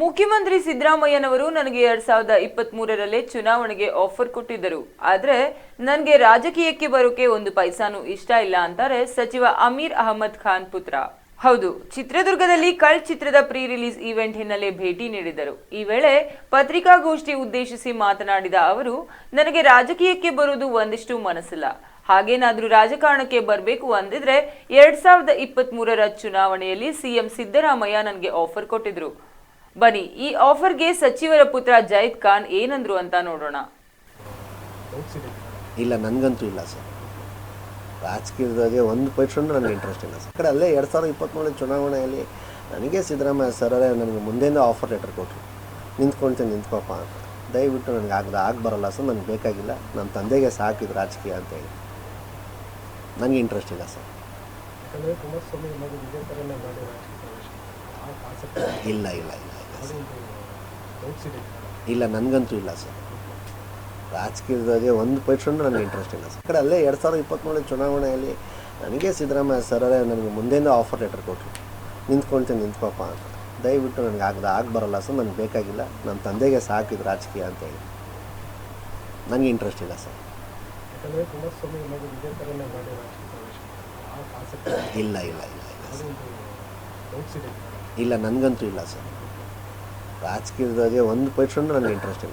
ಮುಖ್ಯಮಂತ್ರಿ ಸಿದ್ದರಾಮಯ್ಯನವರು ನನಗೆ ಎರಡ್ ಸಾವಿರದ ಇಪ್ಪತ್ತ್ ಮೂರರಲ್ಲೇ ಚುನಾವಣೆಗೆ ಆಫರ್ ಕೊಟ್ಟಿದ್ದರು. ಆದ್ರೆ ನನಗೆ ರಾಜಕೀಯಕ್ಕೆ ಬರೋಕೆ ಒಂದು ಪೈಸಾನು ಇಷ್ಟ ಇಲ್ಲ ಅಂತಾರೆ ಸಚಿವ ಅಮೀರ್ ಅಹಮದ್ ಖಾನ್ ಪುತ್ರ. ಹೌದು, ಚಿತ್ರದುರ್ಗದಲ್ಲಿ ಕಳ್ ಚಿತ್ರದ ಪ್ರೀ ರಿಲೀಸ್ ಈವೆಂಟ್ ಹಿನ್ನೆಲೆ ಭೇಟಿ ನೀಡಿದರು ಈ ವೇಳೆ ಪತ್ರಿಕಾಗೋಷ್ಠಿ ಉದ್ದೇಶಿಸಿ ಮಾತನಾಡಿದ ಅವರು, ನನಗೆ ರಾಜಕೀಯಕ್ಕೆ ಬರುವುದು ಒಂದಿಷ್ಟು ಮನಸ್ಸಿಲ್ಲ. ಹಾಗೇನಾದ್ರೂ ರಾಜಕಾರಣಕ್ಕೆ ಬರಬೇಕು ಅಂದಿದ್ರೆ ಎರಡ್ ಸಾವಿರದ ಇಪ್ಪತ್ತ್ ಮೂರರ ಚುನಾವಣೆಯಲ್ಲಿ ಸಿಎಂ ಸಿದ್ದರಾಮಯ್ಯ ನನಗೆ ಆಫರ್ ಕೊಟ್ಟಿದ್ರು. ಬನ್ನಿ ಈ ಆಫರ್ಗೆ ಸಚಿವರ ಪುತ್ರ ಜೈದ್ ಖಾನ್ ಏನಂದ್ರು ಅಂತ ನೋಡೋಣ. ಇಲ್ಲ ನನಗಂತೂ ಇಲ್ಲ ಸರ್. ರಾಜಕೀಯದಾಗೆ ಒಂದು ಪರ್ಸೆಂಟ್ ನನಗೆ ಇಂಟ್ರೆಸ್ಟ್ ಇಲ್ಲ ಸರ್. ಕಡೆ ಅಲ್ಲೇ ಎರಡು ಸಾವಿರದ ಇಪ್ಪತ್ತ್ಮೂರರ ಚುನಾವಣೆಯಲ್ಲಿ ನನಗೆ ಸಿದ್ದರಾಮಯ್ಯ ಸರರೇ ನನಗೆ ಮುಂದೆಯಿಂದ ಆಫರ್ ಲೆಟರ್ ಕೊಟ್ಟರು ನಿಂತ್ಕೊಳ್ತೀನಿ ನಿಂತ್ಕೊಪ್ಪ ಅಂತ. ದಯವಿಟ್ಟು ನನಗೆ ಆಗದ ಆಗ ಬರೋಲ್ಲ ಸರ್ ನನಗೆ ಬೇಕಾಗಿಲ್ಲ. ನನ್ನ ತಂದೆಗೆ ಸಾಕಿದ್ದು ರಾಜಕೀಯ ಅಂತ ಹೇಳಿ. ನನಗೆ ಇಂಟ್ರೆಸ್ಟ್ ಇಲ್ಲ ಸರ್. ಇಲ್ಲ ಇಲ್ಲ ಇಲ್ಲ. ಇಲ್ಲ ನನಗಂತೂ ಇಲ್ಲ ಸರ್. ರಾಜಕೀಯದಾಗೆ ಒಂದು ಪರ್ಸೆಂಟ್ ನನಗೆ ಇಂಟ್ರೆಸ್ಟ್ ಇಲ್ಲ ಸರ್. ಈ ಕಡೆ ಅಲ್ಲೇ ಎರಡು ಸಾವಿರದ ಇಪ್ಪತ್ತ್ಮೂರನೇ ಚುನಾವಣೆಯಲ್ಲಿ ನನಗೆ ಸಿದ್ದರಾಮಯ್ಯ ಸರರೇ ನನಗೆ ಮುಂದೆಯಿಂದ ಆಫರ್ ಲೆಟರ್ ಕೊಟ್ಟರು ನಿಂತ್ಕೊಳ್ತೀನಿ ನಿಂತ್ಕೊಪ್ಪ ಅಂತ. ದಯವಿಟ್ಟು ನನಗೆ ಆಗದ ಆಗ ಬರಲ್ಲ ಸರ್ ನನಗೆ ಬೇಕಾಗಿಲ್ಲ. ನಮ್ಮ ತಂದೆಗೆ ಸಾಕಿದ್ದು ರಾಜಕೀಯ ಅಂತ ಹೇಳಿ. ನನಗೆ ಇಂಟ್ರೆಸ್ಟ್ ಇಲ್ಲ ಸರ್. ಇಲ್ಲ ಇಲ್ಲ ಇಲ್ಲ ಇಲ್ಲ ಇಲ್ಲ ನನಗಂತೂ ಇಲ್ಲ ಸರ್. ರಾಜಕೀಯದಾಗೆ ಒಂದು ಪರ್ಸೆಂಟ್ ನನಗೆ ಇಂಟ್ರೆಸ್ಟ್ ಇಲ್ಲ.